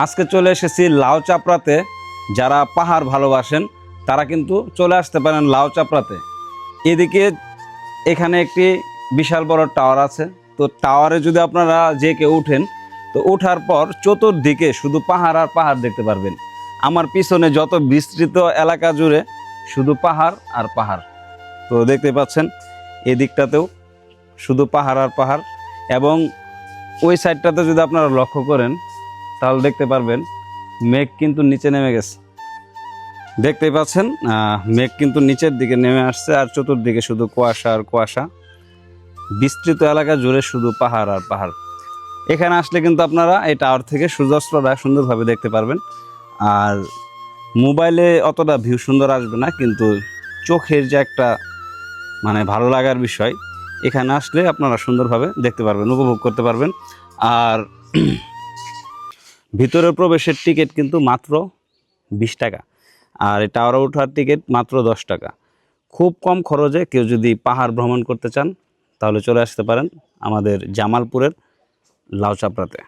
আজকে চলে এসেছি লাউ চাপড়াতে। যারা পাহাড় ভালোবাসেন, তারা কিন্তু চলে আসতে পারেন লাউ চাপড়াতে। এদিকে এখানে একটি বিশাল বড় টাওয়ার আছে। তো টাওয়ারে যদি আপনারা যে কেউ উঠেন, তো ওঠার পর চতুর্দিকে শুধু পাহাড় আর পাহাড় দেখতে পারবেন। আমার পিছনে যত বিস্তৃত এলাকা জুড়ে শুধু পাহাড় আর পাহাড়। তো দেখতে পাচ্ছেন, এদিকটাতেও শুধু পাহাড় আর পাহাড়। এবং ওই সাইডটাতে যদি আপনারা লক্ষ্য করেন তাহলে দেখতে পারবেন, মেঘ কিন্তু নিচে নেমে গেছে। দেখতেই পাচ্ছেন মেঘ কিন্তু নিচের দিকে নেমে আসছে আর চতুর্দিকে শুধু কুয়াশা আর কুয়াশা। বিস্তৃত এলাকা জুড়ে শুধু পাহাড় আর পাহাড়। এখানে আসলে কিন্তু আপনারা এই টাওয়ার থেকে সূর্যাস্তটা সুন্দরভাবে দেখতে পারবেন। আর মোবাইলে অতটা ভিউ সুন্দর আসবে না, কিন্তু চোখের যে একটা মানে ভালো লাগার বিষয়, এখানে আসলে আপনারা সুন্দরভাবে দেখতে পারবেন, উপভোগ করতে পারবেন। আর ভিতরে প্রবেশের টিকিট কিন্তু মাত্র বিশ টাকা। আর টাওয়ারে ওঠার টিকিট মাত্র দশ টাকা। খুব কম খরচে কেউ যদি পাহাড় ভ্রমণ করতে চান, তাহলে চলে আসতে পারেন আমাদের জামালপুরের লাউচাপড়াতে।